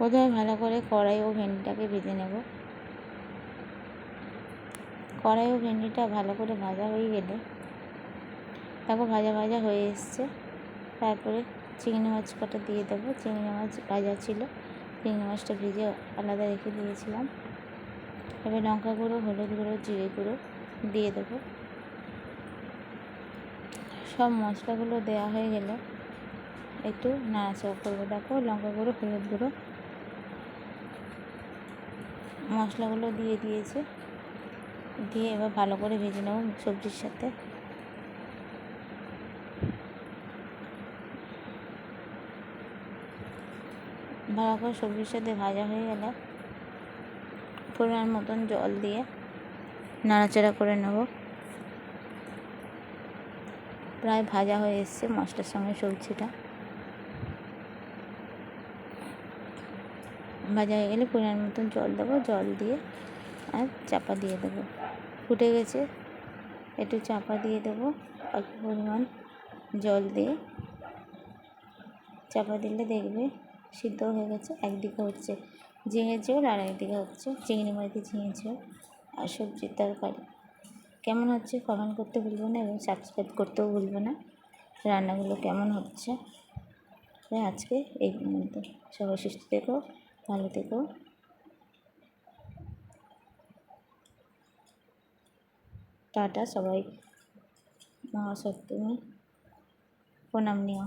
প্রথমে ভালো করে কড়াই ও ভেন্ডিটাকে ভেজে নেব। কড়াই ও ভেন্ডিটা ভালো করে ভাজা হয়ে গেলে দেখো ভাজা ভাজা হয়ে এসছে। তারপরে চিংড়ি মাছ কটা দিয়ে দেবো। চিংড়ি মাছ ভাজা ছিল, চিংড়ি মাছটা ভেজে আলাদা রেখে দিয়েছিলাম। এবার লঙ্কা গুঁড়ো, হলুদ গুঁড়ো, জিরে গুঁড়ো দিয়ে দেবো। সব মশলাগুলো দেওয়া হয়ে গেলে একটু নাড়াচাড়া করব। দেখো লঙ্কা গুঁড়ো, হলুদ গুঁড়ো মশলাগুলো দিয়ে দিয়েছে। দিয়ে এবার ভালো করে ভেজে নেব সবজির সাথে। ভালো করে সবজির সাথে ভাজা হয়ে গেলে পরিমাণ মতন জল দিয়ে নাড়াচাড়া করে নেব। প্রায় ভাজা হয়ে এসছে মশলার সঙ্গে সবজিটা। ভাজা হয়ে গেলে পরিমাণ মতন জল দেবো, জল দিয়ে আর চাপা দিয়ে দেবো। ফুটে গেছে, একটু চাপা দিয়ে দেবো, অল্প পরিমাণ জল দিয়ে। চাপা দিলে দেখবে সিদ্ধ হয়ে গেছে, একদিকে হচ্ছে ঝিঙে ঝোল আর একদিকে হচ্ছে চিংড়ি মাছ ঝিঙে ঝোল আর সবজির তরকারি। কেমন হচ্ছে কমেন্ট করতে ভুলবে না এবং সাবস্ক্রাইব করতেও ভুলবে না। রান্নাগুলো কেমন হচ্ছে? আজকে এই পর্যন্ত। সবাই সুস্থ থেকো। ভালো থেকো। টাটা সবাই। মহাসপ্তমী প্রণাম নিও।